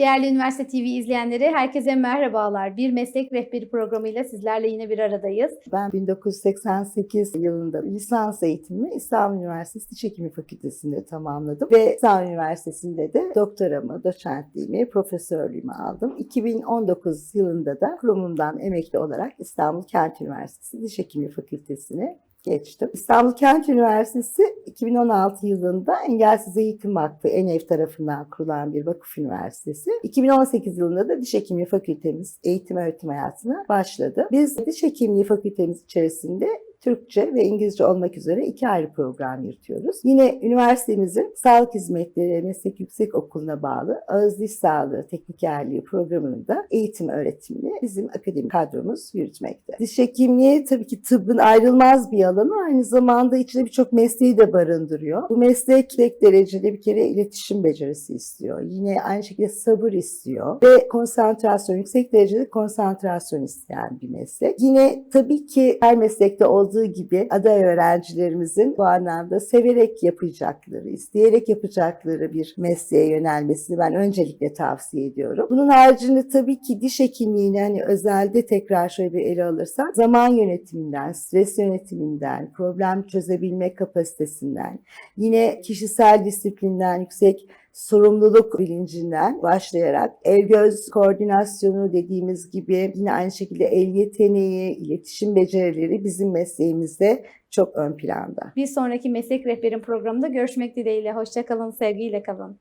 Değerli Üniversite TV izleyenleri herkese merhabalar. Bir meslek rehberi programıyla sizlerle yine bir aradayız. Ben 1988 yılında lisans eğitimimi İstanbul Üniversitesi Diş Hekimi Fakültesi'nde tamamladım. Ve İstanbul Üniversitesi'nde de doktoramı, doçentliğimi, profesörlüğümü aldım. 2019 yılında da kurumumdan emekli olarak İstanbul Kent Üniversitesi Diş Hekimi Fakültesi'ne geçtim. İstanbul Kent Üniversitesi 2016 yılında Engelsiz Eğitim Vakfı ENEV tarafından kurulan bir vakıf üniversitesi. 2018 yılında da Diş Hekimliği Fakültemiz eğitim öğretim hayatına başladı. Biz Diş Hekimliği Fakültemiz içerisinde Türkçe ve İngilizce olmak üzere iki ayrı program yürütüyoruz. Yine üniversitemizin Sağlık Hizmetleri Meslek Yüksek Okulu'na bağlı Ağız Diş Sağlığı Teknikerliği programının da eğitim öğretimini bizim akademik kadromuz yürütmekte. Diş hekimliği tabii ki tıbbın ayrılmaz bir alanı. Aynı zamanda içinde birçok mesleği de barındırıyor. Bu meslek tek derecede bir kere iletişim becerisi istiyor. Yine aynı şekilde sabır istiyor ve konsantrasyon, yüksek derecede konsantrasyon isteyen bir meslek. Yine tabii ki her meslekte olduğu gibi aday öğrencilerimizin bu anlamda severek yapacakları, isteyerek yapacakları bir mesleğe yönelmesini ben öncelikle tavsiye ediyorum. Bunun haricinde tabii ki diş hekimliğini hani özelde tekrar şöyle bir ele alırsak zaman yönetiminden, stres yönetiminden, problem çözebilme kapasitesinden, yine kişisel disiplinden yüksek sorumluluk bilincinden başlayarak el göz koordinasyonu dediğimiz gibi yine aynı şekilde el yeteneği, iletişim becerileri bizim mesleğimizde çok ön planda. Bir sonraki meslek rehberin programında görüşmek dileğiyle. Hoşçakalın, sevgiyle kalın.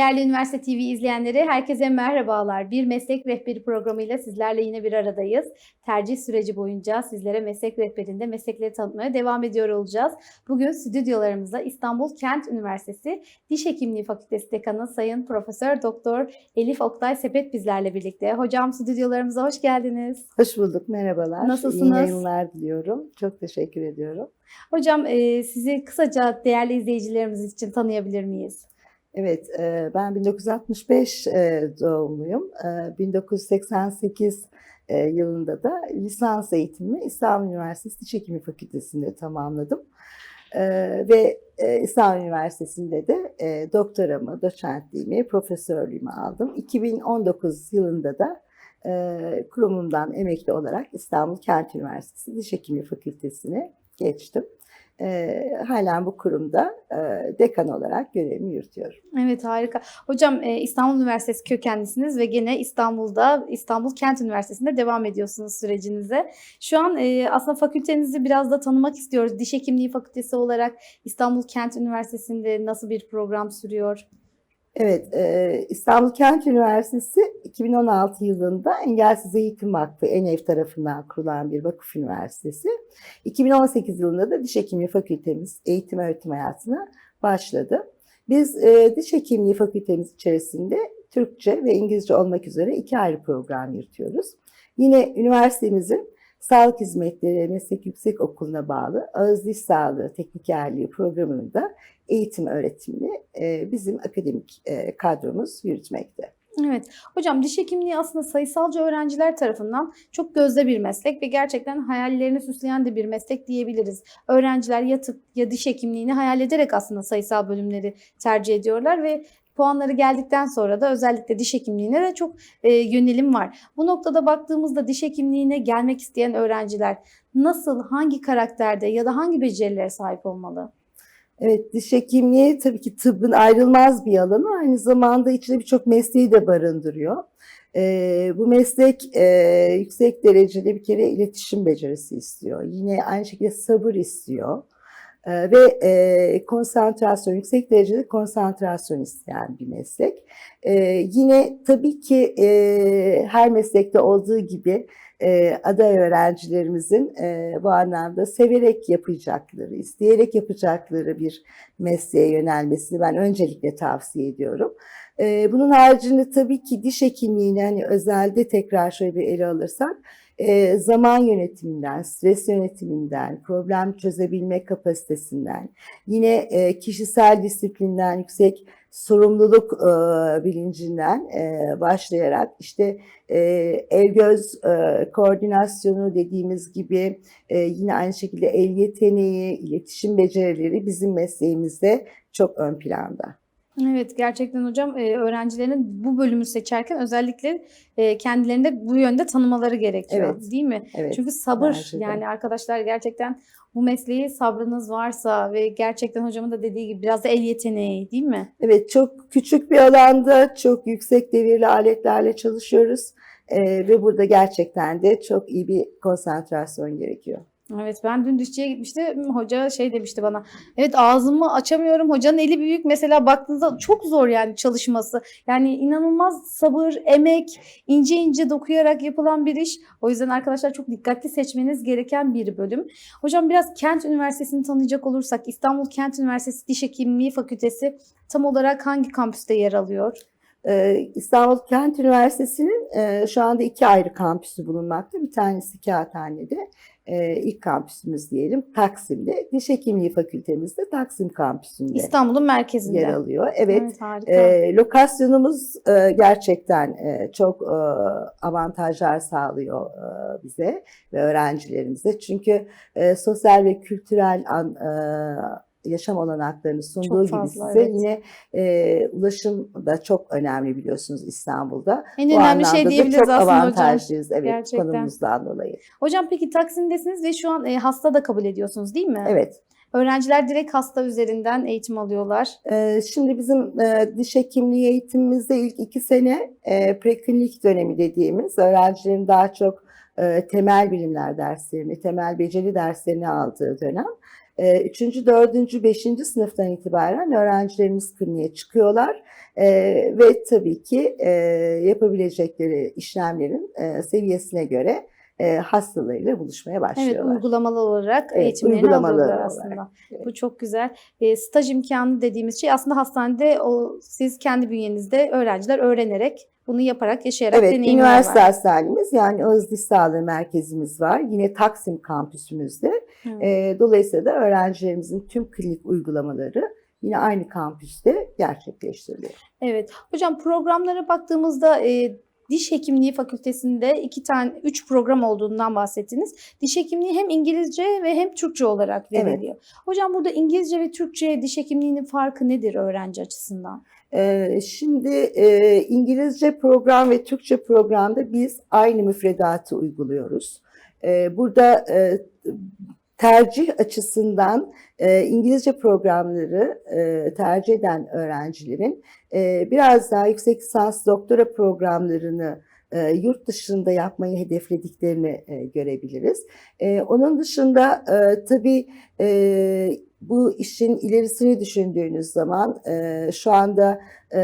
Değerli Üniversite TV izleyenleri herkese merhabalar. Bir meslek rehberi programıyla sizlerle yine bir aradayız. Tercih süreci boyunca sizlere meslek rehberinde meslekleri tanıtmaya devam ediyor olacağız. Bugün stüdyolarımızda İstanbul Kent Üniversitesi Diş Hekimliği Fakültesi Dekanı Sayın Profesör Doktor Elif Oktay Sepet bizlerle birlikte. Hocam stüdyolarımıza hoş geldiniz. Hoş bulduk, merhabalar. Nasılsınız? İyi yayınlar diliyorum. Çok teşekkür ediyorum. Hocam e, sizi kısaca değerli izleyicilerimiz için tanıyabilir miyiz? Evet, e, ben 1965 e, doğumluyum. E, 1988 e, yılında da lisans eğitimimi İstanbul Üniversitesi Diş Hekimi Fakültesi'nde tamamladım. Ve İstanbul Üniversitesi'nde de doktoramı, doçentliğimi, profesörlüğümü aldım. 2019 yılında da kurumumdan emekli olarak İstanbul Kent Üniversitesi Diş Hekimi Fakültesi'ne geçtim. E, halen bu kurumda e, dekan olarak görevimi yürütüyorum. Evet harika. Hocam e, İstanbul Üniversitesi kökenlisiniz ve gene İstanbul'da İstanbul Kent Üniversitesi'nde devam ediyorsunuz sürecinize. Şu an e, aslında fakültenizi biraz da tanımak istiyoruz. Diş Hekimliği Fakültesi olarak İstanbul Kent Üniversitesi'nde nasıl bir program sürüyor? Evet, e, İstanbul Kent Üniversitesi 2016 yılında Engelsiz Eğitim Vakfı ENEV tarafından kurulan bir vakıf üniversitesi. 2018 yılında da Diş Hekimliği Fakültemiz eğitim öğretim hayatına başladı. Biz e, Diş Hekimliği Fakültemiz içerisinde Türkçe ve İngilizce olmak üzere iki ayrı program yürütüyoruz. Yine üniversitemizin Sağlık Hizmetleri Meslek Yüksek Okulu'na bağlı Ağız Diş Sağlığı Teknikerliği programının da eğitim öğretimini e, bizim akademik e, kadromuz yürütmekte. Evet. Hocam diş hekimliği aslında sayısalcı öğrenciler tarafından çok gözde bir meslek ve gerçekten hayallerini süsleyen de bir meslek diyebiliriz. Öğrenciler ya tıp ya diş hekimliğini hayal ederek aslında sayısal bölümleri tercih ediyorlar ve puanları geldikten sonra da özellikle diş hekimliğine de çok e, yönelim var. Bu noktada baktığımızda diş hekimliğine gelmek isteyen öğrenciler nasıl, hangi karakterde ya da hangi becerilere sahip olmalı? Evet, diş hekimliği tabii ki tıbbın ayrılmaz bir alanı. Aynı zamanda içinde birçok mesleği de barındırıyor. Ee, bu meslek e, yüksek derecede bir kere iletişim becerisi istiyor. Yine aynı şekilde sabır istiyor. E, ve e, konsantrasyon, yüksek derecede konsantrasyon isteyen bir meslek. E, yine tabii ki e, her meslekte olduğu gibi e, aday öğrencilerimizin e, bu anlamda severek yapacakları, isteyerek yapacakları bir mesleğe yönelmesini ben öncelikle tavsiye ediyorum. E, bunun haricinde tabii ki diş hekimliğini hani özelde tekrar şöyle bir ele alırsak e, zaman yönetiminden, stres yönetiminden, problem çözebilme kapasitesinden, yine e, kişisel disiplinden, yüksek sorumluluk e, bilincinden e, başlayarak işte e, el göz e, koordinasyonu dediğimiz gibi e, yine aynı şekilde el yeteneği, iletişim becerileri bizim mesleğimizde çok ön planda. Evet gerçekten hocam e, öğrencilerin bu bölümü seçerken özellikle e, kendilerini de bu yönde tanımaları gerekiyor Evet. değil mi? Evet. Çünkü sabır de. yani arkadaşlar gerçekten bu mesleği sabrınız varsa ve gerçekten hocamın da dediği gibi biraz da el yeteneği değil mi? Evet, çok küçük bir alanda çok yüksek devirli aletlerle çalışıyoruz Ee, ve burada gerçekten de çok iyi bir konsantrasyon gerekiyor. Evet ben dün dişçiye gitmiştim. Hoca şey demişti bana. Evet ağzımı açamıyorum. Hocanın eli büyük. Mesela baktığınızda çok zor yani çalışması. Yani inanılmaz sabır, emek, ince ince dokuyarak yapılan bir iş. O yüzden arkadaşlar çok dikkatli seçmeniz gereken bir bölüm. Hocam biraz Kent Üniversitesi'ni tanıyacak olursak İstanbul Kent Üniversitesi Diş Hekimliği Fakültesi tam olarak hangi kampüste yer alıyor? Ee, İstanbul Kent Üniversitesi'nin e, şu anda iki ayrı kampüsü bulunmakta. Bir tanesi Kağıthane'de, e, ilk kampüsümüz diyelim Taksim'de. Diş Hekimliği Fakültemiz de Taksim kampüsünde İstanbul'un merkezinde. yer alıyor. Evet, harika. E, lokasyonumuz e, gerçekten e, çok e, avantajlar sağlıyor e, bize ve öğrencilerimize. Çünkü e, sosyal ve kültürel an, e, yaşam olanaklarını sunduğu Çok gibi size evet. yine e, ulaşım da çok önemli biliyorsunuz İstanbul'da. En Bu önemli şey diyebiliriz çok aslında hocam. avantajlıyız evet Gerçekten. konumuzdan dolayı. Hocam peki Taksim'desiniz ve şu an e, hasta da kabul ediyorsunuz değil mi? Evet. Öğrenciler direkt hasta üzerinden eğitim alıyorlar. Ee, Şimdi bizim e, diş hekimliği eğitimimizde ilk iki sene e, preklinik dönemi dediğimiz öğrencilerin daha çok e, temel bilimler derslerini, temel beceri derslerini aldığı dönem. E, Üçüncü, dördüncü, beşinci sınıftan itibaren öğrencilerimiz kliniğe çıkıyorlar E, ve tabii ki e, yapabilecekleri işlemlerin e, seviyesine göre e, hastalarıyla buluşmaya Evet başlıyorlar. uygulamalı olarak Evet, eğitimlerini uygulamalı alıyorlar olarak, aslında. evet. Bu çok güzel. E, staj imkanı dediğimiz şey aslında hastanede o siz kendi bünyenizde öğrenciler öğrenerek bunu yaparak yaşayarak Evet, deneyimliyorlar. üniversite hastanemiz yani Ağız Diş Sağlığı Merkezimiz var. Yine Taksim kampüsümüzde. Hı. Ee, dolayısıyla da öğrencilerimizin tüm klinik uygulamaları yine aynı kampüste gerçekleştiriliyor. Evet. Hocam programlara baktığımızda e, Diş Hekimliği Fakültesinde iki tane, üç program olduğundan bahsettiniz. Diş hekimliği hem İngilizce ve hem Türkçe olarak Evet. veriliyor. Hocam burada İngilizce ve Türkçe diş hekimliğinin farkı nedir öğrenci açısından? Ee, şimdi e, İngilizce program ve Türkçe programda biz aynı müfredatı uyguluyoruz. Ee, burada e, tercih açısından e, İngilizce programları tercih eden öğrencilerin biraz daha yüksek lisans doktora programlarını yurt dışında yapmayı hedeflediklerini görebiliriz. Onun dışında e, tabii bu işin ilerisini düşündüğünüz zaman e, şu anda e,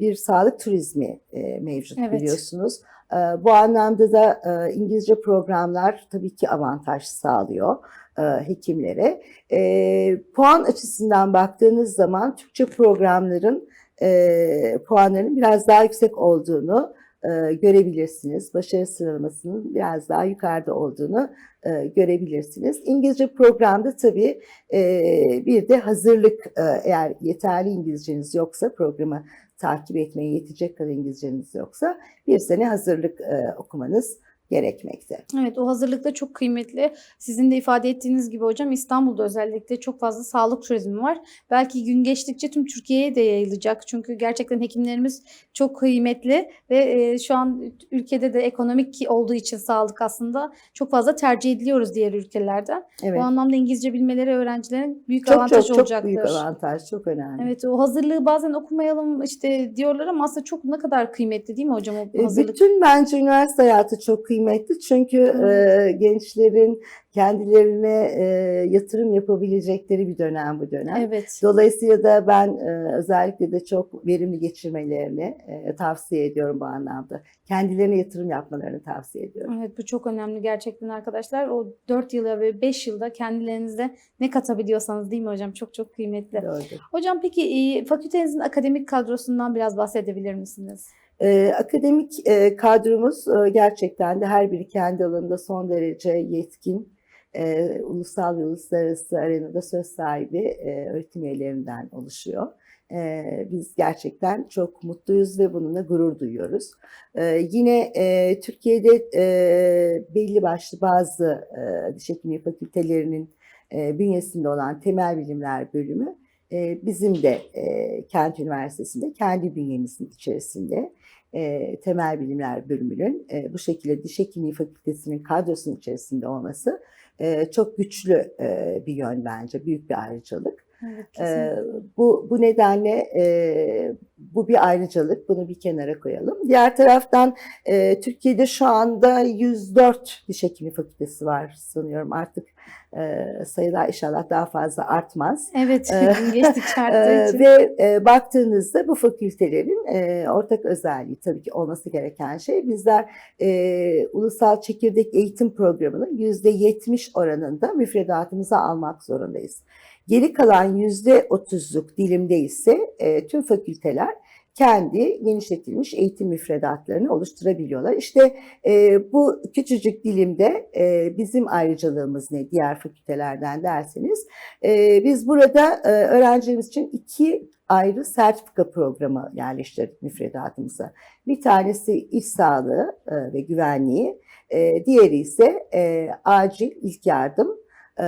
bir sağlık turizmi e, mevcut Evet. biliyorsunuz. E, bu anlamda da e, İngilizce programlar tabii ki avantaj sağlıyor e, hekimlere. E, puan açısından baktığınız zaman Türkçe programların e, puanlarının biraz daha yüksek olduğunu e, görebilirsiniz. Başarı sıralamasının biraz daha yukarıda olduğunu e, görebilirsiniz. İngilizce programda tabii e, bir de hazırlık e, eğer yeterli İngilizceniz yoksa programı takip etmeye yetecek kadar İngilizceniz yoksa bir sene hazırlık e, okumanız gerekmekte. Evet o hazırlıkta çok kıymetli. Sizin de ifade ettiğiniz gibi hocam İstanbul'da özellikle çok fazla sağlık turizmi var. Belki gün geçtikçe tüm Türkiye'ye de yayılacak. Çünkü gerçekten hekimlerimiz çok kıymetli ve e, şu an ülkede de ekonomik olduğu için sağlık aslında çok fazla tercih ediliyoruz diğer ülkelerden. Evet. Bu anlamda İngilizce bilmeleri öğrencilerin büyük Çok avantaj çok çok olacaktır. büyük avantaj, çok önemli. Evet o hazırlığı bazen okumayalım işte diyorlar ama aslında çok ne kadar kıymetli değil mi hocam o E, hazırlık? Bütün bence üniversite hayatı çok kıymetli. Kıymetli çünkü e, gençlerin kendilerine e, yatırım yapabilecekleri bir dönem bu dönem. Evet. Dolayısıyla da ben e, özellikle de çok verimli geçirmelerini e, tavsiye ediyorum bu anlamda. Kendilerine yatırım yapmalarını tavsiye ediyorum. Evet bu çok önemli gerçekten arkadaşlar. O 4 yıla ve 5 yılda kendilerinize ne katabiliyorsanız değil mi hocam? Çok çok kıymetli. Doğrudur. Hocam peki e, fakültenizin akademik kadrosundan biraz bahsedebilir misiniz? Ee, akademik e, kadromuz e, gerçekten de her biri kendi alanında son derece yetkin, e, ulusal ve uluslararası arenada söz sahibi e, öğretim üyelerinden oluşuyor. E, biz gerçekten çok mutluyuz ve bununla gurur duyuyoruz. E, yine e, Türkiye'de e, belli başlı bazı e, diş hekimliği fakültelerinin e, bünyesinde olan temel bilimler bölümü e, bizim de e, Kent Üniversitesi'nde kendi bünyemizin içerisinde e, temel bilimler bölümünün e, bu şekilde diş hekimliği fakültesinin kadrosunun içerisinde olması e, çok güçlü e, bir yön bence, büyük bir ayrıcalık. Evet E, bu, bu nedenle e, bu bir ayrıcalık, bunu bir kenara koyalım. Diğer taraftan e, Türkiye'de şu anda 104 diş hekimliği fakültesi var sanıyorum artık e, sayılar inşallah daha fazla artmaz. Evet e, gün geçtikçe arttığı için. ve e, baktığınızda bu fakültelerin e, ortak özelliği tabii ki olması gereken şey bizler e, ulusal çekirdek eğitim programının yüzde 70 oranında müfredatımıza almak zorundayız. Geri kalan yüzde 30'luk dilimde ise e, tüm fakülteler kendi genişletilmiş eğitim müfredatlarını oluşturabiliyorlar. İşte e, bu küçücük dilimde e, bizim ayrıcalığımız ne diğer fakültelerden derseniz ee, biz burada e, öğrencilerimiz için iki ayrı sertifika programı yerleştirdik müfredatımıza. Bir tanesi iş sağlığı e, ve güvenliği, e, diğeri ise e, acil ilk yardım e,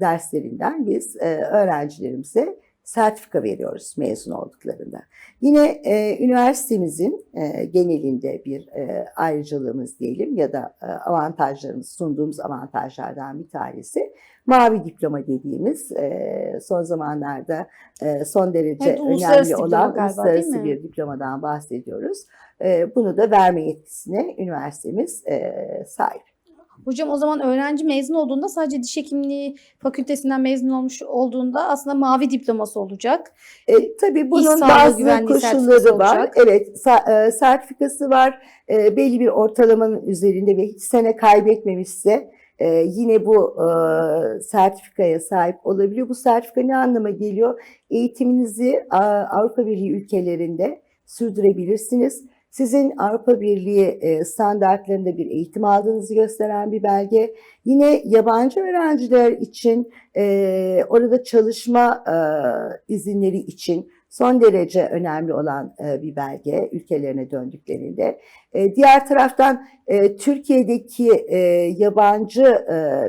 derslerinden biz e, öğrencilerimize sertifika veriyoruz mezun olduklarında. Yine e, üniversitemizin e, genelinde bir e, ayrıcalığımız diyelim ya da e, avantajlarımız, sunduğumuz avantajlardan bir tanesi mavi diploma dediğimiz e, son zamanlarda e, son derece Evet, önemli olan galiba, uluslararası bir diplomadan bahsediyoruz. E, bunu da verme yetkisine üniversitemiz e, sahip. Hocam o zaman öğrenci mezun olduğunda sadece diş hekimliği fakültesinden mezun olmuş olduğunda aslında mavi diploması olacak. E, tabii bunun bazı koşulları var. olacak. Evet, e, sertifikası var. E, belli bir ortalamanın üzerinde ve hiç sene kaybetmemişse e, yine bu e, sertifikaya sahip olabiliyor. Bu sertifika ne anlama geliyor? Eğitiminizi a, Avrupa Birliği ülkelerinde sürdürebilirsiniz. Sizin Avrupa Birliği e, standartlarında bir eğitim aldığınızı gösteren bir belge. Yine yabancı öğrenciler için e, orada çalışma e, izinleri için son derece önemli olan bir belge ülkelerine döndüklerinde. Diğer taraftan Türkiye'deki yabancı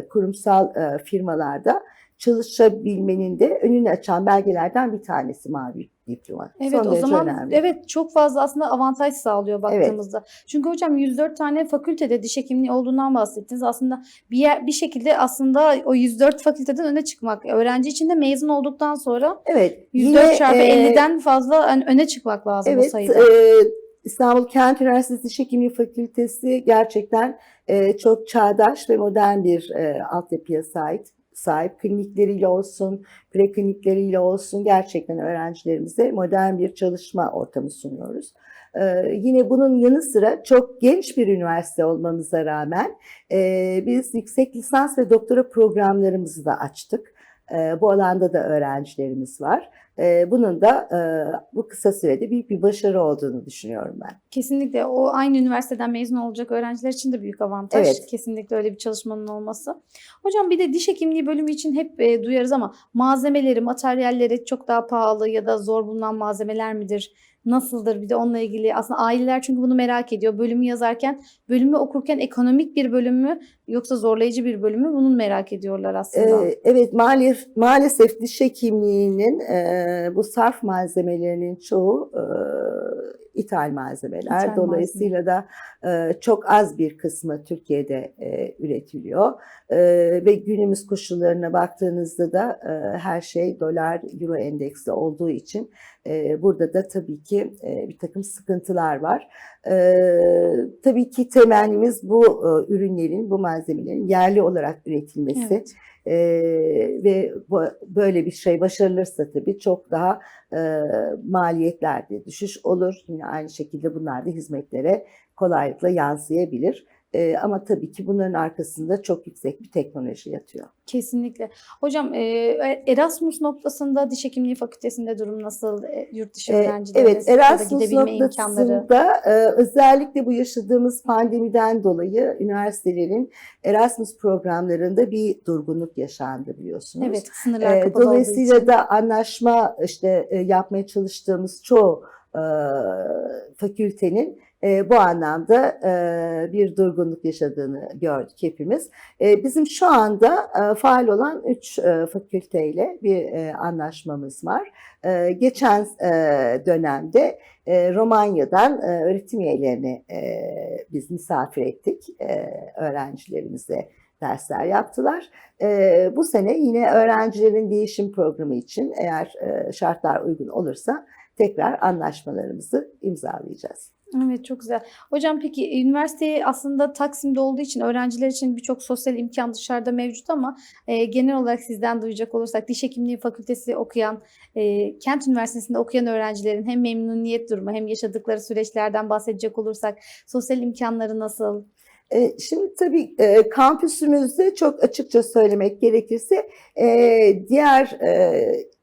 kurumsal firmalarda çalışabilmenin de önünü açan belgelerden bir tanesi mavi diploma. Evet Son o zaman önemli. evet çok fazla aslında avantaj sağlıyor baktığımızda. Çünkü hocam 104 tane fakültede diş hekimliği olduğundan bahsettiniz. Aslında bir yer, bir şekilde aslında o 104 fakülteden öne çıkmak. Öğrenci için de mezun olduktan sonra Evet. 104 yine, çarpı e, 50'den fazla hani öne çıkmak lazım Evet, sayıda. e, İstanbul Kent Üniversitesi Diş Hekimliği Fakültesi gerçekten e, çok çağdaş ve modern bir e, altyapıya sahip. Sahip klinikleriyle olsun, preklinikleriyle olsun gerçekten öğrencilerimize modern bir çalışma ortamı sunuyoruz. E, yine bunun yanı sıra çok genç bir üniversite olmamıza rağmen e, biz yüksek lisans ve doktora programlarımızı da açtık. E, bu alanda da öğrencilerimiz var. E, bunun da e, bu kısa sürede büyük bir başarı olduğunu düşünüyorum ben. Kesinlikle o aynı üniversiteden mezun olacak öğrenciler için de büyük avantaj. Evet. Kesinlikle öyle bir çalışmanın olması. Hocam bir de diş hekimliği bölümü için hep e, duyarız ama malzemeleri, materyalleri çok daha pahalı ya da zor bulunan malzemeler midir? Nasıldır? Bir de onunla ilgili aslında aileler çünkü bunu merak ediyor. Bölümü yazarken, bölümü okurken ekonomik bir bölüm mü yoksa zorlayıcı bir bölüm mü? Bunu merak ediyorlar aslında. Ee, evet maalesef, maalesef diş hekimliğinin e, bu sarf malzemelerinin çoğu e, ithal malzemeler. İthal Dolayısıyla da e, çok az bir kısmı Türkiye'de e, üretiliyor. E, ve günümüz koşullarına baktığınızda da e, her şey dolar, euro endeksli olduğu için e, burada da tabii ki e, bir takım sıkıntılar var. E, tabii ki temennimiz bu e, ürünlerin, bu malzemelerin yerli olarak üretilmesi. Evet. Ee, ve bu, böyle bir şey başarılırsa tabii çok daha e, maliyetlerde düşüş olur. Yine aynı şekilde bunlar da hizmetlere kolaylıkla yansıyabilir. Ee, ama tabii ki bunların arkasında çok yüksek bir teknoloji yatıyor. Kesinlikle. Hocam e, Erasmus noktasında diş hekimliği fakültesinde durum nasıl? E, Yurt dışı Ee, öğrencileriniz Evet, ya da Erasmus imkanları. noktasında e, özellikle bu yaşadığımız pandemiden dolayı üniversitelerin Erasmus programlarında bir durgunluk yaşandı biliyorsunuz. Evet, sınırlar Ee, kapalı olduğu Dolayısıyla da anlaşma işte e, yapmaya çalıştığımız çoğu e, fakültenin e, bu anlamda e, bir durgunluk yaşadığını gördük hepimiz. E, bizim şu anda e, faal olan 3 fakülteyle bir e, anlaşmamız var. E, geçen e, dönemde e, Romanya'dan e, öğretim üyelerini e, biz misafir ettik e, öğrencilerimize dersler yaptılar. E, bu sene yine öğrencilerin değişim programı için eğer e, şartlar uygun olursa tekrar anlaşmalarımızı imzalayacağız. Evet çok güzel. Hocam peki üniversiteyi aslında Taksim'de olduğu için öğrenciler için birçok sosyal imkan dışarıda mevcut ama e, genel olarak sizden duyacak olursak diş hekimliği fakültesi okuyan, e, Kent Üniversitesi'nde okuyan öğrencilerin hem memnuniyet durumu hem yaşadıkları süreçlerden bahsedecek olursak sosyal imkanları nasıl? E, Şimdi tabii e, kampüsümüzde çok açıkça söylemek gerekirse e, diğer e,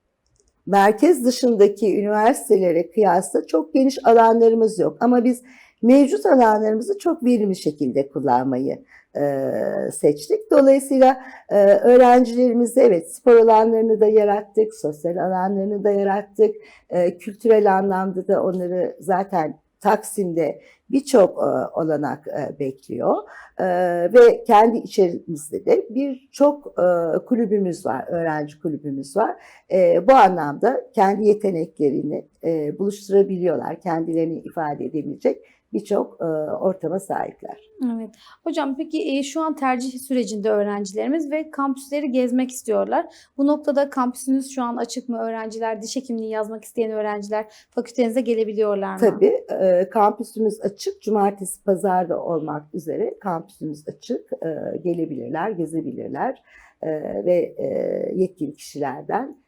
merkez dışındaki üniversitelere kıyasla çok geniş alanlarımız yok. Ama biz mevcut alanlarımızı çok verimli şekilde kullanmayı e, seçtik. Dolayısıyla e, öğrencilerimize evet spor alanlarını da yarattık, sosyal alanlarını da yarattık. E, kültürel anlamda da onları zaten Taksim'de birçok e, olanak e, bekliyor. E, ve kendi içerimizde de birçok e, kulübümüz var, öğrenci kulübümüz var. E, bu anlamda kendi yeteneklerini e, buluşturabiliyorlar, kendilerini ifade edebilecek birçok e, ortama sahipler. Evet. Hocam peki e, şu an tercih sürecinde öğrencilerimiz ve kampüsleri gezmek istiyorlar. Bu noktada kampüsünüz şu an açık mı? Öğrenciler, diş hekimliği yazmak isteyen öğrenciler fakültenize gelebiliyorlar mı? Tabii e, kampüsümüz açık, cumartesi pazarda olmak üzere kampüsümüz açık, e, gelebilirler, gezebilirler e, ve e, yetkili kişilerden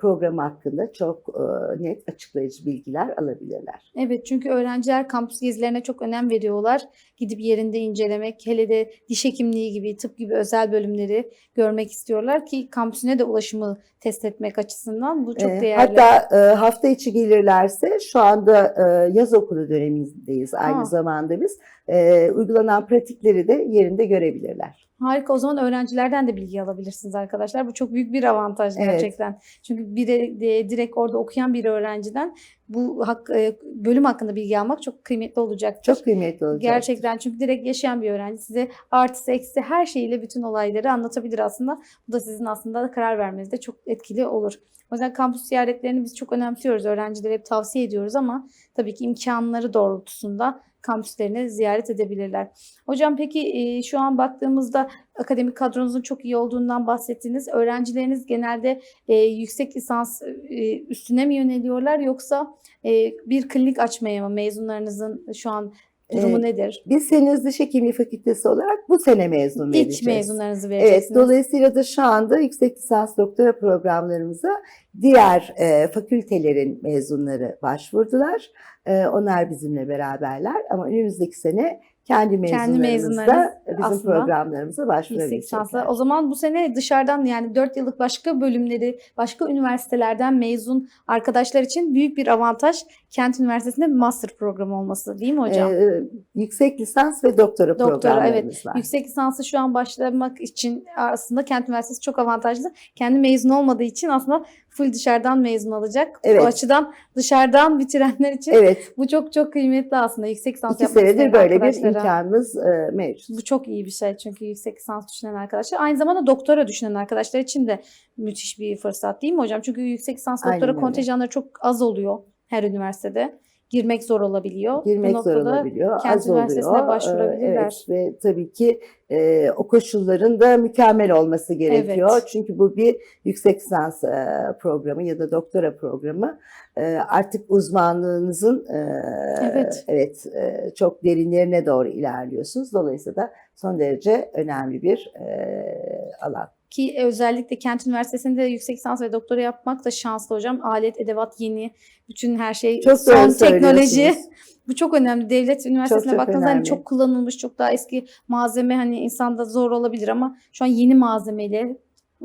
program hakkında çok e, net açıklayıcı bilgiler alabilirler. Evet çünkü öğrenciler kampüs gezilerine çok önem veriyorlar. Gidip yerinde incelemek, hele de diş hekimliği gibi, tıp gibi özel bölümleri görmek istiyorlar ki kampüsüne de ulaşımı test etmek açısından bu çok E, değerli. Hatta e, hafta içi gelirlerse şu anda e, yaz okulu dönemindeyiz aynı Ha. zamanda biz. E, uygulanan pratikleri de yerinde görebilirler. Harika. O zaman öğrencilerden de bilgi alabilirsiniz arkadaşlar. Bu çok büyük bir avantaj Evet. gerçekten. Çünkü bir de, de- direkt orada okuyan bir öğrenciden bu hak, e, bölüm hakkında bilgi almak çok kıymetli olacaktır. Çok kıymetli olacak. Gerçekten çünkü direkt yaşayan bir öğrenci size artısı eksi her şeyiyle bütün olayları anlatabilir aslında. Bu da sizin aslında karar vermenizde çok etkili olur. O yüzden kampüs ziyaretlerini biz çok önemsiyoruz. Öğrencilere hep tavsiye ediyoruz ama tabii ki imkanları doğrultusunda kampüslerini ziyaret edebilirler. Hocam peki e, şu an baktığımızda akademik kadronuzun çok iyi olduğundan bahsettiniz. Öğrencileriniz genelde e, yüksek lisans e, üstüne mi yöneliyorlar yoksa bir klinik açmaya mı mezunlarınızın şu an durumu Evet. nedir? Biz henüz diş hekimliği fakültesi olarak bu sene mezun İlk vereceğiz. mezunlarınızı Evet, vereceksiniz. dolayısıyla da şu anda yüksek lisans doktora programlarımıza diğer e, fakültelerin mezunları başvurdular. E, onlar bizimle beraberler ama önümüzdeki sene kendi mezunlarınız bizim aslında programlarımıza başvurabilecekler. O zaman bu sene dışarıdan yani 4 yıllık başka bölümleri, başka üniversitelerden mezun arkadaşlar için büyük bir avantaj Kent Üniversitesi'nde bir master programı olması değil mi hocam? E, yüksek lisans ve doktora, Doktora, programlarımız var. Yüksek lisansı şu an başlamak için aslında Kent Üniversitesi çok avantajlı. Kendi mezun olmadığı için aslında full dışarıdan mezun alacak. Evet. O açıdan dışarıdan bitirenler için Evet, bu çok çok kıymetli aslında. Yüksek lisans iki yapmak senedir böyle bir imkanımız e, mevcut. Bu çok iyi bir şey çünkü yüksek lisans düşünen arkadaşlar. Aynı zamanda doktora düşünen arkadaşlar için de müthiş bir fırsat değil mi hocam? Çünkü yüksek lisans doktora kontenjanları çok az oluyor her üniversitede. Girmek zor olabiliyor. girmek Bu zor olabiliyor, Kent az Üniversitesi'ne oluyor. Ee, başvurabilirler. Evet ve tabii ki e, o koşulların da mükemmel olması gerekiyor. Evet. Çünkü bu bir yüksek lisans e, programı ya da doktora programı. E, artık uzmanlığınızın e, Evet. evet e, çok derinlerine doğru ilerliyorsunuz. Dolayısıyla da son derece önemli bir e, alan. Ki özellikle Kent Üniversitesi'nde yüksek lisans ve doktora yapmak da şanslı hocam. Alet, edevat yeni, bütün her şey Çok son teknoloji. Bu çok önemli. Devlet üniversitesine çok baktığınızda hani önemli. çok kullanılmış, çok daha eski malzeme hani insanda zor olabilir ama şu an yeni malzemeyle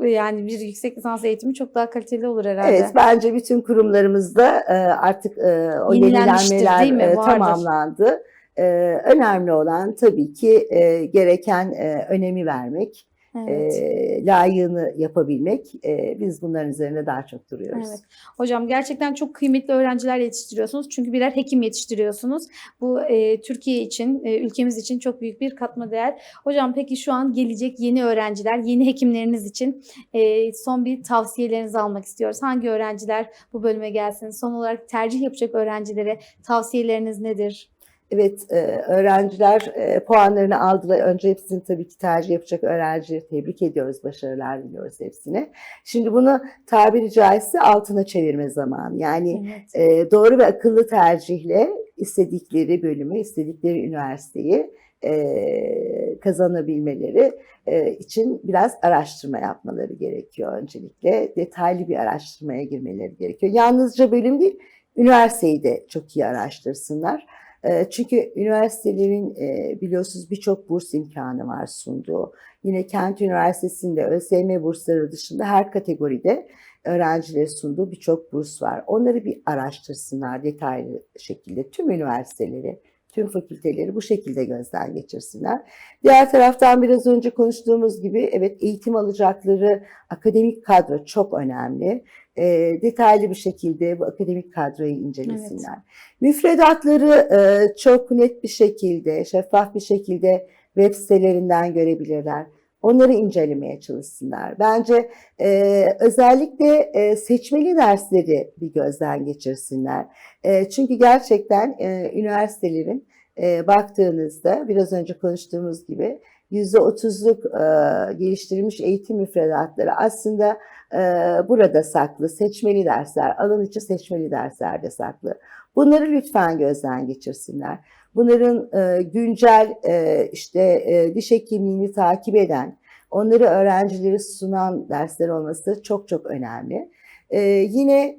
yani bir yüksek lisans eğitimi çok daha kaliteli olur herhalde. Evet, bence bütün kurumlarımızda e, artık e, o yenilenmeler e, tamamlandı. E, önemli olan tabii ki e, gereken e, önemi vermek, Evet. e, layığını yapabilmek. E, biz bunların üzerine daha çok duruyoruz. Evet. Hocam gerçekten çok kıymetli öğrenciler yetiştiriyorsunuz. Çünkü birer hekim yetiştiriyorsunuz. Bu e, Türkiye için, e, ülkemiz için çok büyük bir katma değer. Hocam peki şu an gelecek yeni öğrenciler, yeni hekimleriniz için e, son bir tavsiyelerinizi almak istiyoruz. Hangi öğrenciler bu bölüme gelsin? Son olarak tercih yapacak öğrencilere tavsiyeleriniz nedir? Evet, e, öğrenciler e, puanlarını aldılar. Önce hepsini tabii ki tercih yapacak öğrencileri tebrik ediyoruz, başarılar diliyoruz hepsine. Şimdi bunu tabiri caizse altına çevirme zamanı. Yani Evet. e, doğru ve akıllı tercihle istedikleri bölümü, istedikleri üniversiteyi e, kazanabilmeleri e, için biraz araştırma yapmaları gerekiyor öncelikle. Detaylı bir araştırmaya girmeleri gerekiyor. Yalnızca bölüm değil, üniversiteyi de çok iyi araştırsınlar. E, Çünkü üniversitelerin e, biliyorsunuz birçok burs imkanı var sunduğu. Yine Kent Üniversitesi'nde ÖSYM bursları dışında her kategoride öğrencilere sunduğu birçok burs var. Onları bir araştırsınlar detaylı şekilde. Tüm üniversiteleri, tüm fakülteleri bu şekilde gözden geçirsinler. Diğer taraftan biraz önce konuştuğumuz gibi evet eğitim alacakları akademik kadro çok önemli. E, detaylı bir şekilde bu akademik kadroyu incelesinler. Müfredatları e, çok net bir şekilde, şeffaf bir şekilde web sitelerinden görebilirler. Onları incelemeye çalışsınlar. Bence e, özellikle e, seçmeli dersleri bir gözden geçirsinler. E, çünkü gerçekten e, üniversitelerin e, baktığınızda biraz önce konuştuğumuz gibi %30'luk e, geliştirilmiş eğitim müfredatları aslında e, burada saklı. Seçmeli dersler, alan içi seçmeli derslerde saklı. Bunları lütfen gözden geçirsinler. Bunların e, güncel e, işte e, diş hekimliğini takip eden, onları öğrencileri sunan dersler olması çok çok önemli. E, yine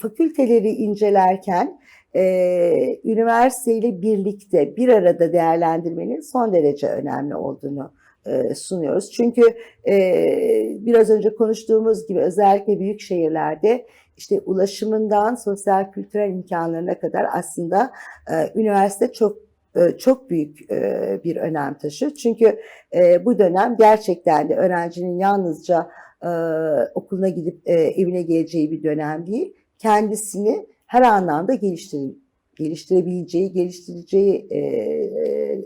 fakülteleri incelerken üniversiteyle birlikte bir arada değerlendirmenin son derece önemli olduğunu sunuyoruz. Çünkü e, biraz önce konuştuğumuz gibi özellikle büyük şehirlerde işte ulaşımından sosyal kültürel imkanlarına kadar aslında e, üniversite çok e, çok büyük e, bir önem taşıyor. Çünkü e, bu dönem gerçekten de öğrencinin yalnızca e, okuluna gidip e, evine geleceği bir dönem değil. Kendisini her anlamda geliştir, geliştirebileceği, geliştireceği, e,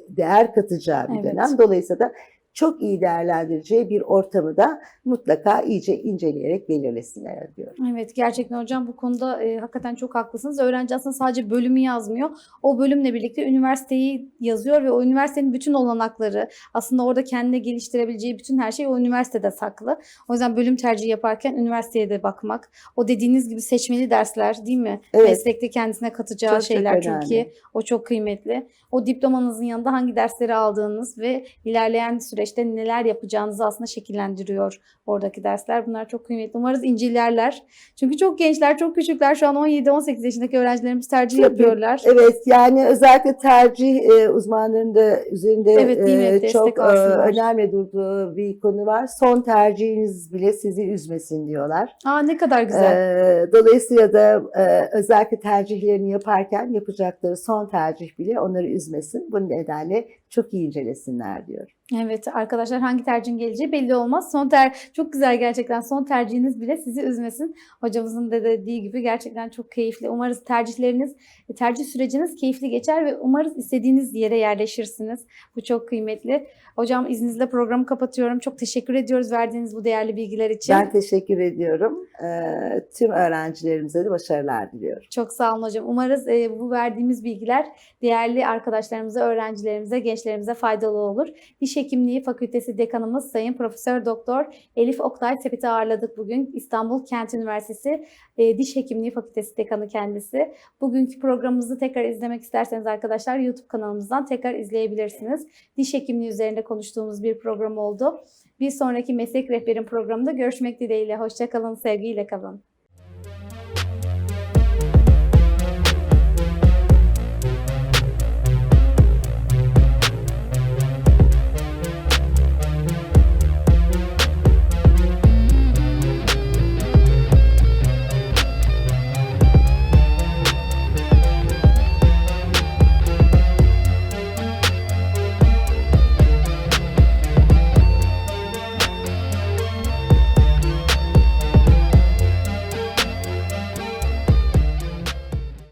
değer katacağı bir Evet. dönem. Dolayısıyla da çok iyi değerlendireceği bir ortamı da mutlaka iyice inceleyerek belirlesinler diyorum. Evet gerçekten hocam bu konuda e, hakikaten çok haklısınız. Öğrenci aslında sadece bölümü yazmıyor. O bölümle birlikte üniversiteyi yazıyor ve o üniversitenin bütün olanakları aslında orada kendine geliştirebileceği bütün her şey o üniversitede saklı. O yüzden bölüm tercihi yaparken üniversiteye de bakmak. O dediğiniz gibi seçmeli dersler değil mi? Evet. Meslekte kendisine katacağı Çok çok şeyler önemli. çünkü o çok kıymetli. O diplomanızın yanında hangi dersleri aldığınız ve ilerleyen süreçte neler yapacağınızı aslında şekillendiriyor oradaki dersler. Bunlar çok kıymetli. Umarız incelerler. Çünkü çok gençler, çok küçükler. Şu an 17-18 yaşındaki öğrencilerimiz tercih Tabii. yapıyorlar. Evet yani özellikle tercih e, uzmanlarının da üzerinde Evet, e, çok e, önemli durduğu bir konu var. Son tercihiniz bile sizi üzmesin diyorlar. Aa ne kadar güzel. E, dolayısıyla da e, özellikle tercihlerini yaparken yapacakları son tercih bile onları üzmesin. Bu nedenle çok iyi incelesinler diyorum. Evet arkadaşlar hangi tercihin geleceği belli olmaz. Son ter çok güzel gerçekten son tercihiniz bile sizi üzmesin. Hocamızın da dediği gibi gerçekten çok keyifli. Umarız tercihleriniz, tercih süreciniz keyifli geçer ve umarız istediğiniz yere yerleşirsiniz. Bu çok kıymetli. Hocam izninizle programı kapatıyorum. Çok teşekkür ediyoruz verdiğiniz bu değerli bilgiler için. Ben teşekkür ediyorum. Ee, tüm öğrencilerimize de başarılar diliyorum. Çok sağ olun hocam. Umarız e, bu verdiğimiz bilgiler değerli arkadaşlarımıza, öğrencilerimize, gençlerimize faydalı olur. Diş Hekimliği Fakültesi Dekanımız Sayın Profesör Doktor Elif Oktay Tepet'i ağırladık bugün. İstanbul Kent Üniversitesi e, Diş Hekimliği Fakültesi Dekanı kendisi. Bugünkü programımızı tekrar izlemek isterseniz arkadaşlar YouTube kanalımızdan tekrar izleyebilirsiniz. Diş hekimliği üzerinde konuştuğumuz bir program oldu. Bir sonraki Meslek Rehberim programında görüşmek dileğiyle. Hoşçakalın, sevgiyle kalın.